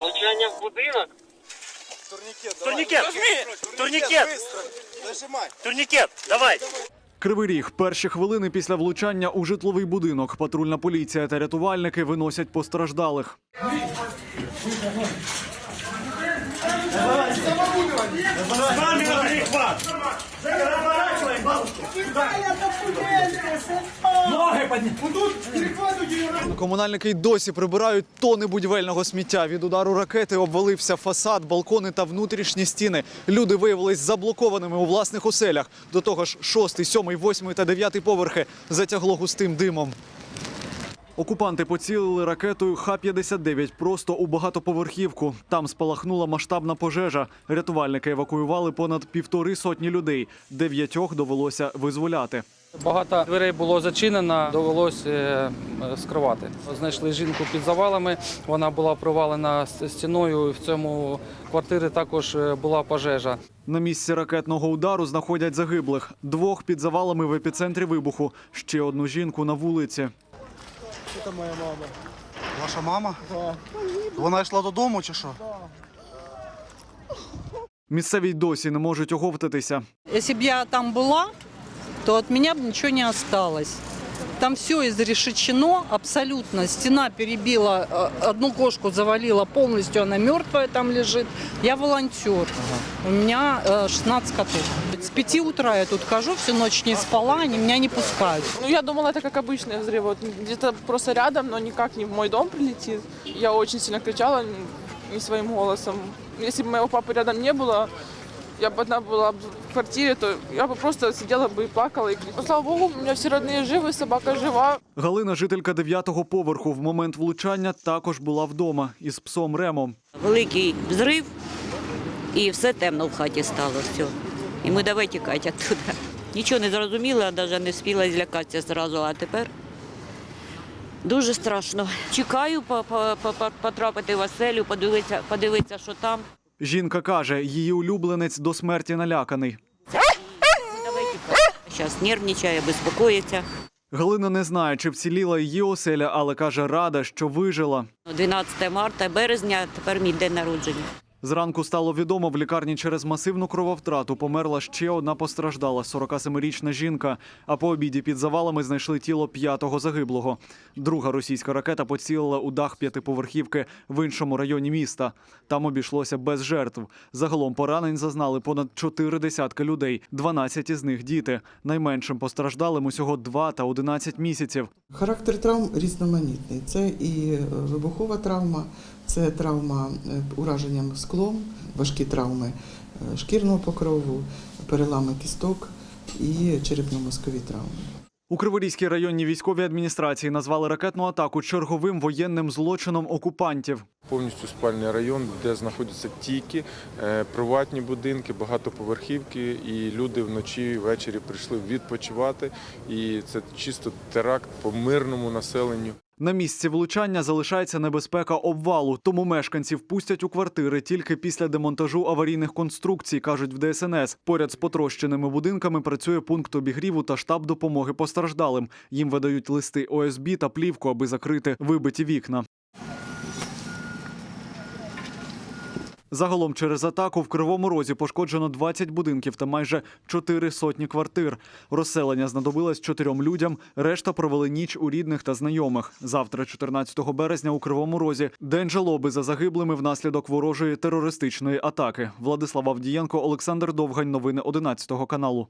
Влучання в будинок. Турникет, Турникет! Турникет! Нажимай. Турникет, давай! Кривий ріг. Перші хвилини після влучання у житловий будинок. Патрульна поліція та рятувальники виносять постраждалих. Камера подними! Комунальники й досі прибирають тони будівельного сміття. Від удару ракети обвалився фасад, балкони та внутрішні стіни. Люди виявились заблокованими у власних оселях. До того ж, шостий, сьомий, восьмий та дев'ятий поверхи затягло густим димом. Окупанти поцілили ракетою Х-59 просто у багатоповерхівку. Там спалахнула масштабна пожежа. Рятувальники евакуювали понад півтори сотні людей. Дев'ятьох довелося визволяти. Багато дверей було зачинено, довелося е, скривати. Знайшли жінку під завалами. Вона була провалена стіною. В цьому квартирі також е, була пожежа. На місці ракетного удару знаходять загиблих. Двох під завалами в епіцентрі вибуху. Ще одну жінку на вулиці. Це моя мама. Ваша мама? Вона йшла додому чи що? Місцеві й досі не можуть оговтатися. Если бы я там была, то от меня бы ничего не осталось. Там все изрешечено абсолютно. Стена перебила, э, одну кошку завалила полностью, она мертвая там лежит. Я волонтер. У меня э, 16 котов. С 5 утра я тут хожу, всю ночь не спала, они меня не пускают. Ну, я думала, это как обычный взрыв. Вот где-то просто рядом, но никак не в мой дом прилетит. Я очень сильно кричала н- не своим голосом. Если бы моего папы рядом не было, я бы одна была б в квартире, то я бы просто сидела бы и плакала. И... кричала. Слава богу, у меня все родные живы, собака жива. Галина, жителька дев'ятого поверху, в момент влучання також була вдома із псом Ремом. великий взрив, і все темно в хаті стало. Все. І ми давай тікати оттуда. Нічого не зрозуміла, навіть не спіла злякатися зразу, а тепер дуже страшно. Чекаю по- по- по- по- потрапити в оселю, подивитися, подивитися, що там. Жінка каже, її улюбленець до смерті наляканий. Зараз нервничає, безпокоїться. Галина не знає, чи вціліла її оселя, але каже, рада, що вижила. 12 марта, березня, тепер мій день народження. Зранку стало відомо, в лікарні через масивну крововтрату померла ще одна постраждала 47-річна жінка. А по обіді під завалами знайшли тіло п'ятого загиблого. Друга російська ракета поцілила у дах п'ятиповерхівки в іншому районі міста. Там обійшлося без жертв. Загалом поранень зазнали понад чотири десятки людей. 12 із них діти. Найменшим постраждалим усього 2 та 11 місяців. Характер травм різноманітний. Це і е, вибухова травма, це травма е, ураженням склом, важкі травми е, шкірного покрову, перелами кісток і черепно-мозкові травми. У Криворізькій районній військовій адміністрації назвали ракетну атаку черговим воєнним злочином окупантів. Повністю спальний район, де знаходяться тільки е, приватні будинки, багатоповерхівки, і люди вночі і ввечері прийшли відпочивати. І це чисто теракт по мирному населенню. На місці влучання залишається небезпека обвалу, тому мешканців пустять у квартири тільки після демонтажу аварійних конструкцій, кажуть в ДСНС. Поряд з потрощеними будинками працює пункт обігріву та штаб допомоги постраждалим. Їм видають листи ОСБ та плівку, аби закрити вибиті вікна. Загалом через атаку в Кривому Розі пошкоджено 20 будинків та майже 4 сотні квартир. Розселення знадобилось чотирьом людям. Решта провели ніч у рідних та знайомих. Завтра, 14 березня, у Кривому Розі день жалоби за загиблими внаслідок ворожої терористичної атаки. Владислав Авдієнко, Олександр Довгань. Новини 11 каналу.